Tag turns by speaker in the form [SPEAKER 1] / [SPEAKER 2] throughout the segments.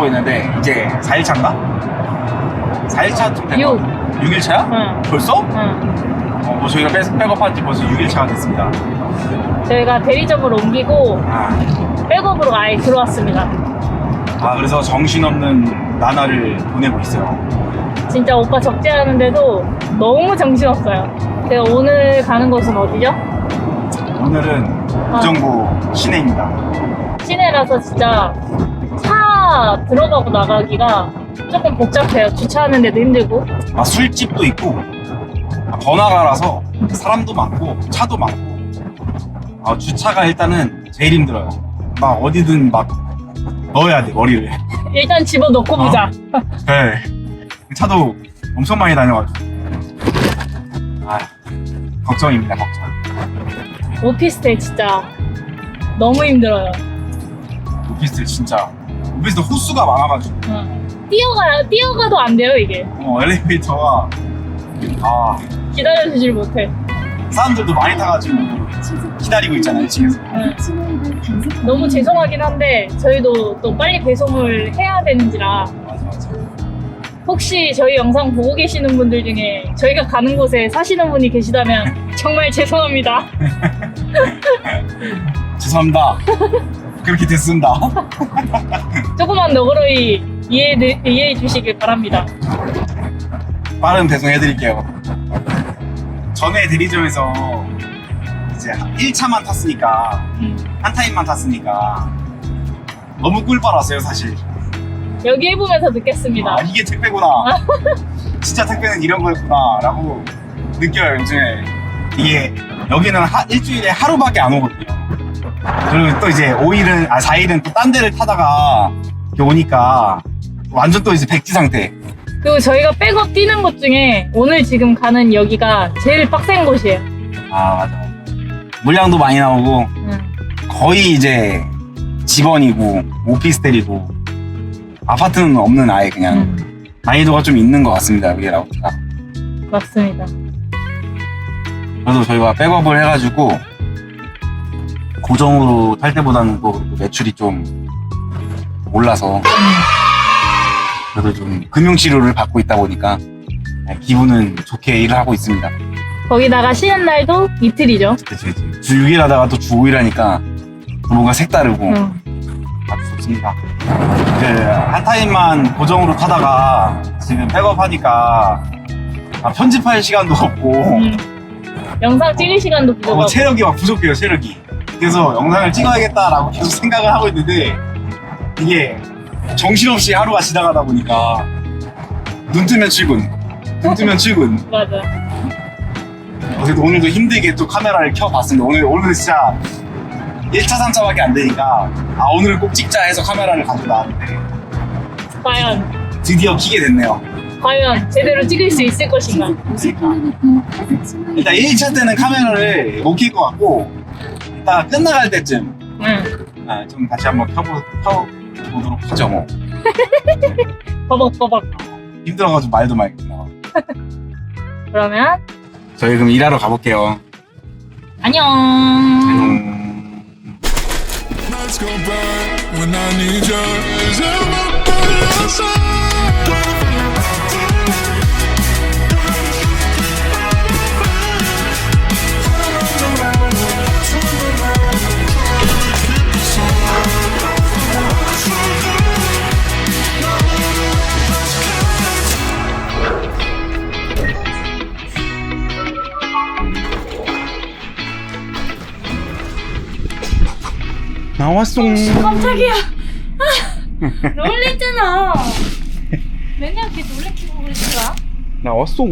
[SPEAKER 1] 하고 있는데 이제 4일차인가? 4일차쯤 된
[SPEAKER 2] 육.
[SPEAKER 1] 거. 6일차야?
[SPEAKER 2] 응.
[SPEAKER 1] 벌써?
[SPEAKER 2] 응.
[SPEAKER 1] 어, 뭐 저희가 백- 백업한 지 벌써 6일차가 됐습니다.
[SPEAKER 2] 저희가 대리점으로 옮기고
[SPEAKER 1] 아,
[SPEAKER 2] 백업으로 아예 들어왔습니다.
[SPEAKER 1] 아 그래서 정신없는 나날을 보내고 있어요.
[SPEAKER 2] 진짜 오빠 적재하는데도 너무 정신없어요. 제가 오늘 가는 곳은 어디죠?
[SPEAKER 1] 오늘은 우정부 시내입니다.
[SPEAKER 2] 시내라서 진짜 차 들어가고 나가기가 조금 복잡해요. 주차하는 데도 힘들고.
[SPEAKER 1] 아, 술집도 있고 아, 번화가라서 사람도 많고 차도 많고 아, 주차가 일단은 제일 힘들어요. 막 어디든 막 넣어야 돼 머리를.
[SPEAKER 2] 일단 집어넣고 보자.
[SPEAKER 1] 네. 차도 엄청 많이 다녀가지고. 아, 걱정입니다, 걱정.
[SPEAKER 2] 오피스텔 진짜 너무 힘들어요.
[SPEAKER 1] 오피스텔 진짜. 오피스텔 호수가 많아가지고.
[SPEAKER 2] 응. 뛰어가, 뛰어가도 안 돼요, 이게.
[SPEAKER 1] 어, 엘리베이터가. 아,
[SPEAKER 2] 기다려주질 못해.
[SPEAKER 1] 사람들도 많이 타가지고 기다리고 있잖아요, 1층에서.
[SPEAKER 2] 응. 너무 죄송하긴 한데, 저희도 또 빨리 배송을 해야 되는지라,
[SPEAKER 1] 맞아, 맞아.
[SPEAKER 2] 혹시 저희 영상 보고 계시는 분들 중에 저희가 가는 곳에 사시는 분이 계시다면 정말 죄송합니다.
[SPEAKER 1] 죄송합니다. 그렇게 됐습니다.
[SPEAKER 2] 조금만 너그러이 이해해, 이해해 주시길 바랍니다.
[SPEAKER 1] 빠른 배송해드릴게요. 전에 대리점에서 이제 1차만 탔으니까,
[SPEAKER 2] 음.
[SPEAKER 1] 한 타임만 탔으니까, 너무 꿀빨았어요, 사실.
[SPEAKER 2] 여기 해보면서 느꼈습니다.
[SPEAKER 1] 아, 이게 택배구나. 진짜 택배는 이런 거였구나. 라고 느껴요, 요즘에. 이게, 여기는 하- 일주일에 하루밖에 안 오거든요. 그리고 또 이제 5일은, 아, 4일은 또 딴 데를 타다가 이렇게 오니까 완전 또 이제 백지 상태.
[SPEAKER 2] 그리고 저희가 백업 뛰는 곳 중에 오늘 지금 가는 여기가 제일 빡센 곳이에요.
[SPEAKER 1] 아, 맞아. 물량도 많이 나오고,
[SPEAKER 2] 음.
[SPEAKER 1] 거의 이제 집원이고, 오피스텔이고, 아파트는 없는 아예 그냥
[SPEAKER 2] 음.
[SPEAKER 1] 난이도가 좀 있는 것 같습니다, 여기 라우트가.
[SPEAKER 2] 맞습니다.
[SPEAKER 1] 그래도 저희가 백업을 해가지고 고정으로 탈 때보다는 또 매출이 좀 올라서 그래도 좀 금융치료를 받고 있다 보니까 네, 기분은 좋게 일을 하고 있습니다.
[SPEAKER 2] 거기다가 쉬는 날도 이틀이죠.
[SPEAKER 1] 그치, 그치. 주 6일 하다가 또 주 5일 하니까 뭔가 색다르고
[SPEAKER 2] 음.
[SPEAKER 1] 아주 좋습니다. 그, 한 타임만 고정으로 타다가 지금 백업하니까 아, 편집할 시간도 없고
[SPEAKER 2] 음. 영상 찍을 시간도
[SPEAKER 1] 어,
[SPEAKER 2] 부족하고.
[SPEAKER 1] 체력이 막 부족해요, 체력이. 그래서 영상을 찍어야겠다라고 계속 생각을 하고 있는데, 이게 정신없이 하루가 지나가다 보니까, 눈 뜨면 출근, 눈 뜨면 출근.
[SPEAKER 2] 맞아.
[SPEAKER 1] 어, 그래도 오늘도 힘들게 또 카메라를 켜봤습니다. 오늘, 오늘은 진짜 1차, 3차밖에 안 되니까, 아, 오늘은 꼭 찍자 해서 카메라를 가지고 나왔는데,
[SPEAKER 2] 과연,
[SPEAKER 1] 드디어 키게 됐네요.
[SPEAKER 2] 과연 제대로 찍을 수 있을 것인가.
[SPEAKER 1] 일단 1차 때는 카메라를 못 킬 것 같고, 이따 끝나갈 때쯤,
[SPEAKER 2] 응.
[SPEAKER 1] 아, 좀 다시 한번 켜보, 켜보도록 하죠, 뭐.
[SPEAKER 2] 버벅버벅.
[SPEAKER 1] 힘들어가지고 말도 말겠나.
[SPEAKER 2] 그러면,
[SPEAKER 1] 저희 그럼 일하러 가볼게요.
[SPEAKER 2] 안녕.
[SPEAKER 1] 음,
[SPEAKER 3] Nights go by when I need you. Is everyone by
[SPEAKER 1] 나왔어.
[SPEAKER 2] 깜짝이야. 아, 놀랬잖아. 맨날 이렇게 놀래키고 그러지마.
[SPEAKER 1] 나왔어.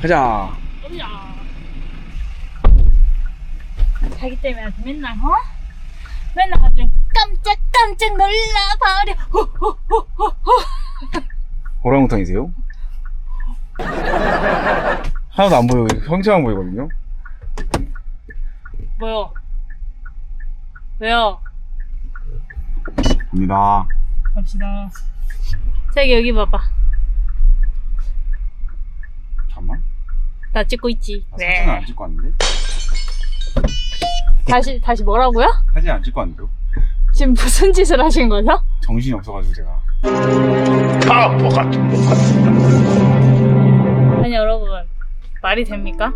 [SPEAKER 1] 가자.
[SPEAKER 2] 놀라. 자기 때문에 아주 맨날 어? 맨날 아주 깜짝깜짝 놀라버려. 호호호호호.
[SPEAKER 1] 오랑우탄이세요? 하나도 안 보여. 형체만 보이거든요.
[SPEAKER 2] 뭐요? 왜요?
[SPEAKER 1] 입니다.
[SPEAKER 2] 갑시다. 자기 여기 봐봐.
[SPEAKER 1] 잠깐만.
[SPEAKER 2] 나 찍고 있지.
[SPEAKER 1] 나 사진은 안 찍고 왔는데?
[SPEAKER 2] 다시 다시 뭐라고요?
[SPEAKER 1] 사진 안 찍고 왔는데요?
[SPEAKER 2] 지금 무슨 짓을 하신 거죠?
[SPEAKER 1] 정신이 없어가지고 제가.
[SPEAKER 2] 아니 여러분 말이 됩니까?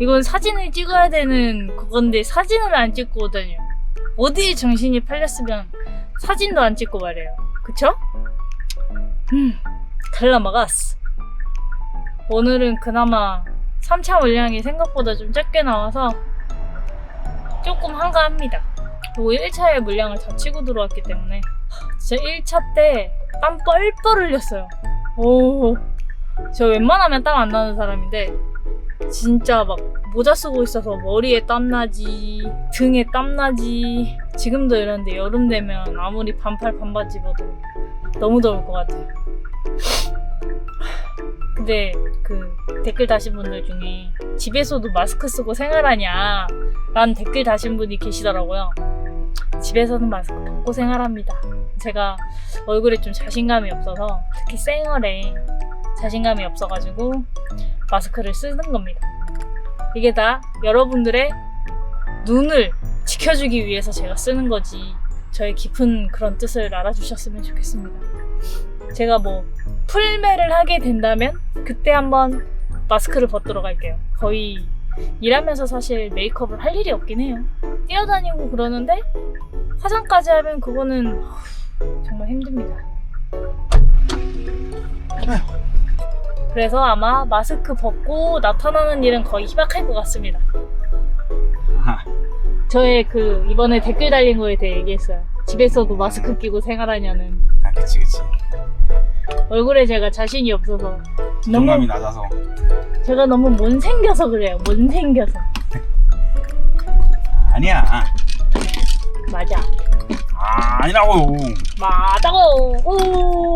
[SPEAKER 2] 이건 사진을 찍어야 되는 그건데 사진을 안 찍고 오다니요. 어디에 정신이 팔렸으면 사진도 안 찍고 말이에요. 그쵸? 음, 갈라마가스. 오늘은 그나마 3차 물량이 생각보다 좀 적게 나와서 조금 한가합니다. 그리고 1차의 물량을 다 치고 들어왔기 때문에 하, 진짜 1차 때 땀 뻘뻘 흘렸어요. 오, 저 웬만하면 땀 안 나는 사람인데 진짜 막 모자 쓰고 있어서 머리에 땀 나지, 등에 땀 나지. 지금도 이런데 여름 되면 아무리 반팔 반바지 입어도 너무 더울 것 같아요. 근데 그 댓글 다신 분들 중에 집에서도 마스크 쓰고 생활하냐 라는 댓글 다신 분이 계시더라고요. 집에서는 마스크 벗고 생활합니다. 제가 얼굴에 좀 자신감이 없어서 특히 생얼에 자신감이 없어가지고 마스크를 쓰는 겁니다. 이게 다 여러분들의 눈을 지켜주기 위해서 제가 쓰는 거지. 저의 깊은 그런 뜻을 알아주셨으면 좋겠습니다. 제가 뭐 풀매를 하게 된다면 그때 한번 마스크를 벗도록 할게요. 거의 일하면서 사실 메이크업을 할 일이 없긴 해요. 뛰어다니고 그러는데 화장까지 하면 그거는 정말 힘듭니다. 그래서 아마 마스크 벗고 나타나는 일은 거의 희박할 것 같습니다. 저의 그 이번에 댓글 달린 거에 대해 얘기했어요. 집에서도 마스크 끼고 생활하냐는
[SPEAKER 1] 아, 그치, 그치.
[SPEAKER 2] 얼굴에 제가 자신이 없어서
[SPEAKER 1] 자존감이
[SPEAKER 2] 너무
[SPEAKER 1] 낮아서.
[SPEAKER 2] 제가 너무 못생겨서 그래요. 못생겨서
[SPEAKER 1] 아니야.
[SPEAKER 2] 맞아
[SPEAKER 1] 아, 아니라고.
[SPEAKER 2] 맞다고 오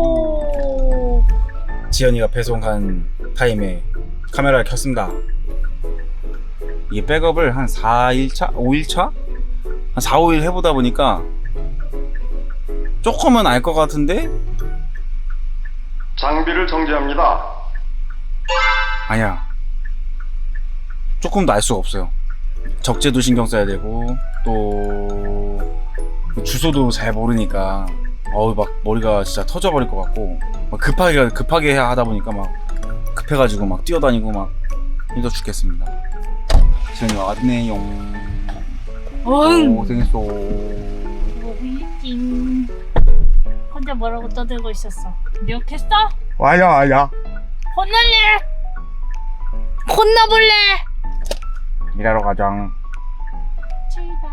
[SPEAKER 1] 지연이가 배송한 타임에 카메라를 켰습니다. 이게 백업을 한 4일차? 5일차? 한 4, 5일 해보다 보니까 조금은 알 것 같은데
[SPEAKER 4] 장비를 정지합니다.
[SPEAKER 1] 아니야. 조금도 알 수가 없어요. 적재도 신경 써야 되고 또 주소도 잘 모르니까 어우 막 머리가 진짜 터져버릴 것 같고 막 급하게 급하게 해야 하다 보니까 막 급해가지고 막 뛰어다니고 막 힘들어 죽겠습니다. 지금 왔네요.
[SPEAKER 2] 어흥
[SPEAKER 1] 고생했어.
[SPEAKER 2] 뭐이징 혼자 뭐라고 떠들고 있었어 기억했어?
[SPEAKER 1] 와야 와야.
[SPEAKER 2] 혼날래? 혼나볼래?
[SPEAKER 1] 일하러 가자.
[SPEAKER 2] 출발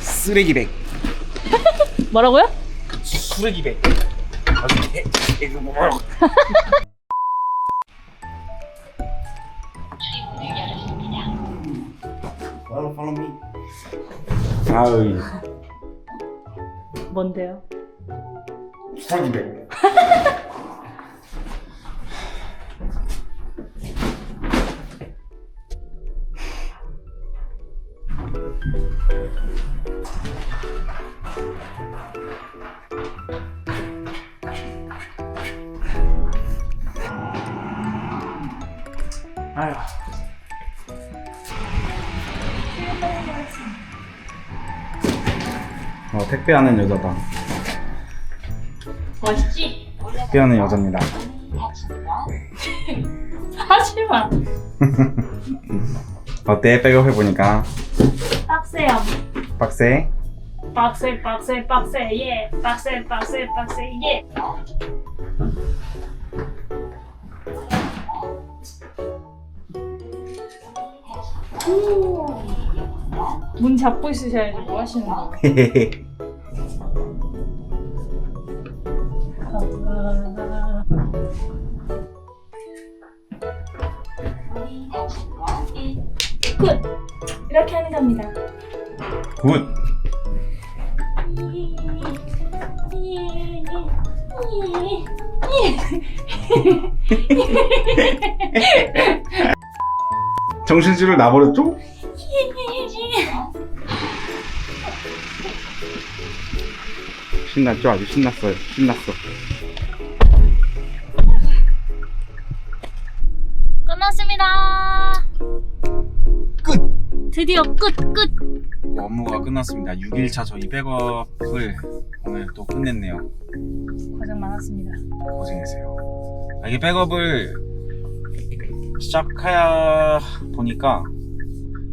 [SPEAKER 1] 쓰레기백.
[SPEAKER 2] 뭐라고요?
[SPEAKER 1] follow me. 아유,
[SPEAKER 2] 뭔데요?
[SPEAKER 1] 쓰레기백. 아유. 어, 택배하는 여자다.
[SPEAKER 2] 멋있지?
[SPEAKER 1] 택배하는 여자입니다.
[SPEAKER 2] 하지마
[SPEAKER 1] 어때? 백업 해보니까
[SPEAKER 2] 빡세요
[SPEAKER 1] 빡세?
[SPEAKER 2] 빡세 빡세 빡세 예 빡세 빡세 빡세 예 문 잡고 있으셔야지 뭐 하시는 거예요? 아. 끝! 이렇게 하는 겁니다.
[SPEAKER 1] 굿. 정신줄을 놔버렸죠? 신났죠? 아주 신났어요. 신났어.
[SPEAKER 2] 끝났습니다.
[SPEAKER 1] 끝!
[SPEAKER 2] 드디어 끝, 끝.
[SPEAKER 1] 업무가 끝났습니다. 6일차 저희 백업을 오늘 또 끝냈네요.
[SPEAKER 2] 고생 많았습니다.
[SPEAKER 1] 고생했어요. 아, 이게 백업을 시작해야 보니까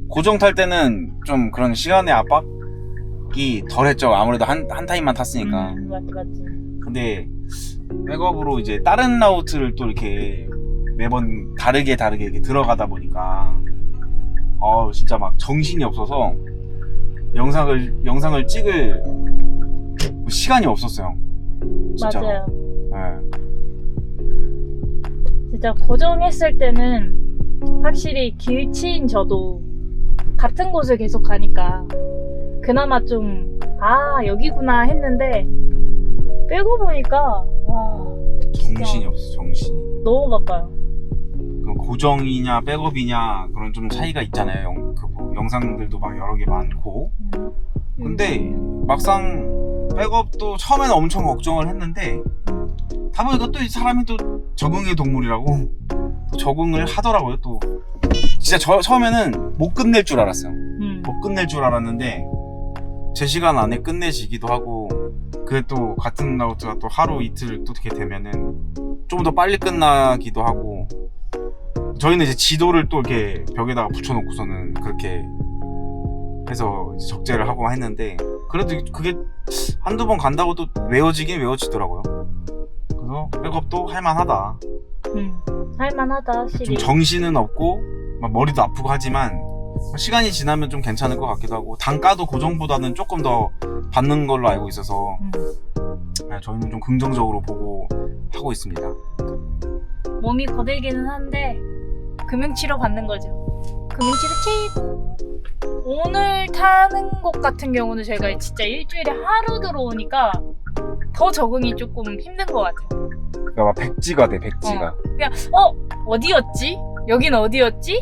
[SPEAKER 1] 고정 탈 때는 좀 그런 시간의 압박이 덜했죠. 아무래도 한, 한 타임만 탔으니까.
[SPEAKER 2] 음, 맞지, 맞지.
[SPEAKER 1] 근데 백업으로 이제 다른 라우트를 또 이렇게 매번 다르게 다르게 이렇게 들어가다 보니까 어 진짜 막 정신이 없어서 영상을 영상을 찍을 시간이 없었어요. 진짜.
[SPEAKER 2] 맞아요.
[SPEAKER 1] 네.
[SPEAKER 2] 진짜 고정했을 때는 확실히 길치인 저도 같은 곳을 계속 가니까 그나마 좀, 아, 여기구나 했는데 빼고 보니까, 와,
[SPEAKER 1] 정신이 없어 정신이.
[SPEAKER 2] 너무 바빠요.
[SPEAKER 1] 그 고정이냐 백업이냐 그런 좀 차이가 있잖아요. 영, 그 뭐, 영상들도 막 여러 개 많고.
[SPEAKER 2] 음.
[SPEAKER 1] 근데 막상 백업도 처음에는 엄청 걱정을 했는데 다 보니까 또 이 사람이 또 적응의 동물이라고 또 적응을 하더라고요. 또 진짜 저, 처음에는 못 끝낼 줄 알았어요.
[SPEAKER 2] 음.
[SPEAKER 1] 못 끝낼 줄 알았는데 제 시간 안에 끝내지기도 하고 그게 또 같은 라우트가 또 하루 이틀 또 이렇게 되면은 좀 더 빨리 끝나기도 하고 저희는 이제 지도를 또 이렇게 벽에다가 붙여놓고서는 그렇게 해서 적재를 하고 했는데 그래도 그게 한두 번 간다고 또 외워지긴 외워지더라고요. 백업도 할만하다.
[SPEAKER 2] 음. 할만하다,
[SPEAKER 1] 좀
[SPEAKER 2] 확실히.
[SPEAKER 1] 정신은 없고 막 머리도 아프고 하지만 시간이 지나면 좀 괜찮을 것 같기도 하고 단가도 고정보다는 조금 더 받는 걸로 알고 있어서
[SPEAKER 2] 음.
[SPEAKER 1] 네, 저희는 좀 긍정적으로 보고 하고 있습니다.
[SPEAKER 2] 몸이 거들기는 한데 금융치료 받는 거죠. 금융치료 치 오늘 타는 곳 같은 경우는 제가 진짜 일주일에 하루 들어오니까 더 적응이 조금 힘든 것 같아요.
[SPEAKER 1] 그러니까 막 백지가 돼 백지가.
[SPEAKER 2] 그냥 어 어디였지? 여긴 어디였지?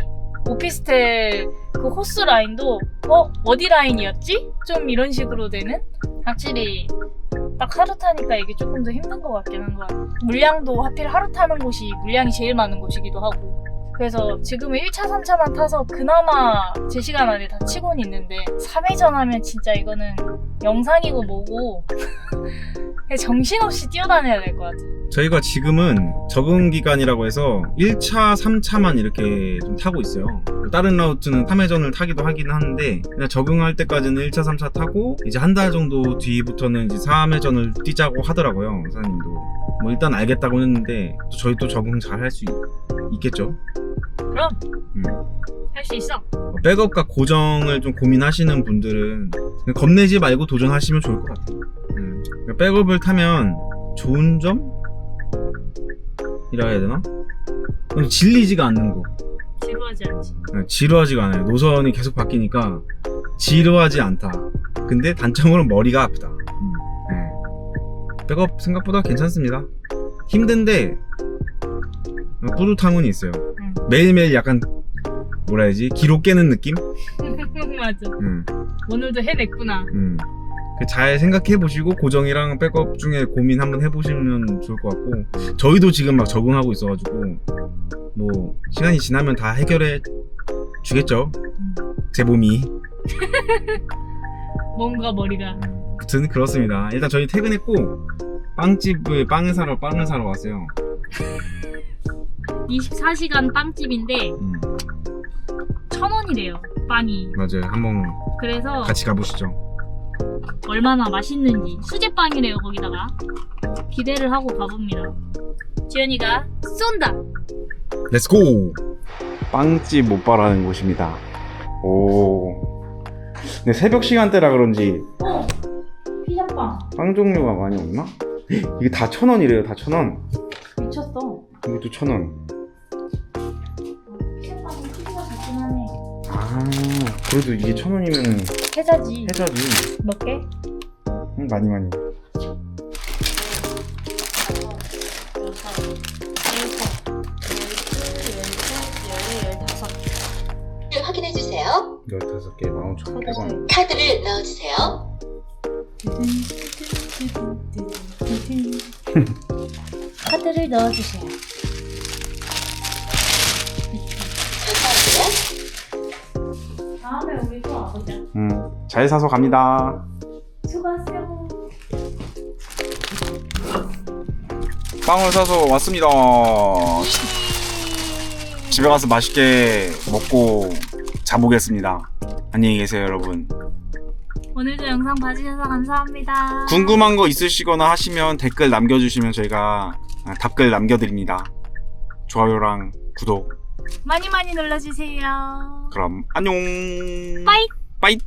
[SPEAKER 2] 오피스텔 그 호스 라인도 어 어디 라인이었지? 좀 이런 식으로 되는 확실히 딱 하루 타니까 이게 조금 더 힘든 것 같긴 한 거야. 물량도 하필 하루 타는 곳이 물량이 제일 많은 곳이기도 하고. 그래서 지금은 1차, 3차만 타서 그나마 제 시간 안에 다 치고는 있는데 3회전 하면 진짜 이거는 영상이고 뭐고 정신없이 뛰어다녀야 될 것 같아.
[SPEAKER 1] 저희가 지금은 적응 기간이라고 해서 1차, 3차만 이렇게 좀 타고 있어요. 다른 라우트는 3회전을 타기도 하긴 하는데 그냥 적응할 때까지는 1차, 3차 타고 이제 한 달 정도 뒤부터는 이제 3회전을 뛰자고 하더라고요. 사장님도. 뭐 일단 알겠다고 했는데 또 저희 또 적응 잘 할 수 있겠죠.
[SPEAKER 2] 그럼
[SPEAKER 1] 음.
[SPEAKER 2] 할 수 있어.
[SPEAKER 1] 백업과 고정을 좀 고민하시는 분들은 겁내지 말고 도전하시면 좋을 것 같아요. 음. 그러니까 백업을 타면 좋은 점? 이라 해야 되나? 그냥 질리지가 않는 거.
[SPEAKER 2] 지루하지 않지.
[SPEAKER 1] 네, 지루하지가 않아요. 노선이 계속 바뀌니까 지루하지 않다. 근데 단점으로는 머리가 아프다. 네. 백업 생각보다 괜찮습니다. 힘든데 어, 뿌듯함은 있어요.
[SPEAKER 2] 응.
[SPEAKER 1] 매일매일 약간 뭐라 해야지 기록 깨는 느낌?
[SPEAKER 2] 맞아.
[SPEAKER 1] 음.
[SPEAKER 2] 오늘도 해냈구나.
[SPEAKER 1] 음. 그잘 생각해 보시고 고정이랑 백업 중에 고민 한번 해보시면 좋을 것 같고 저희도 지금 막 적응하고 있어가지고 뭐 시간이 지나면 다 해결해 주겠죠 제 몸이
[SPEAKER 2] 몸과 머리가.
[SPEAKER 1] 아무튼 그렇습니다 일단 저희 퇴근했고 빵집에 빵을 사러 빵을 사러 왔어요
[SPEAKER 2] 24시간 빵집인데
[SPEAKER 1] 음,
[SPEAKER 2] 천 원이래요. 빵이.
[SPEAKER 1] 맞아요 한번
[SPEAKER 2] 그래서
[SPEAKER 1] 같이 가보시죠
[SPEAKER 2] 얼마나 맛있는지 수제빵이래요 거기다가 기대를 하고 가봅니다. 지연이가 쏜다.
[SPEAKER 1] 렛츠고 빵집 못바라는 곳입니다 오 근데 새벽 시간대라 그런지
[SPEAKER 2] 어 피자빵
[SPEAKER 1] 빵 종류가 많이 없나? 이게 다 천 원이래요 다 천 원
[SPEAKER 2] 미쳤어.
[SPEAKER 1] 이것도 천 원. 그래도 이게 천 원이면
[SPEAKER 2] 해자지.
[SPEAKER 1] 해자지.
[SPEAKER 2] 몇 개?
[SPEAKER 1] 응, 많이 많이.
[SPEAKER 4] 확인해 주세요.
[SPEAKER 1] 15개, 15,100원.
[SPEAKER 4] 카드를 넣어 주세요.
[SPEAKER 2] 카드를 넣어주세요.
[SPEAKER 1] 잘 사서 갑니다.
[SPEAKER 2] 수고하세요.
[SPEAKER 1] 빵을 사서 왔습니다. 집에 가서 맛있게 먹고 자보겠습니다. 안녕히 계세요, 여러분.
[SPEAKER 2] 오늘도 영상 봐주셔서 감사합니다.
[SPEAKER 1] 궁금한 거 있으시거나 하시면 댓글 남겨주시면 저희가 아, 답글 남겨드립니다. 좋아요랑 구독.
[SPEAKER 2] 많이 많이 눌러주세요.
[SPEAKER 1] 그럼 안녕.
[SPEAKER 2] 빠이.
[SPEAKER 1] 빠이.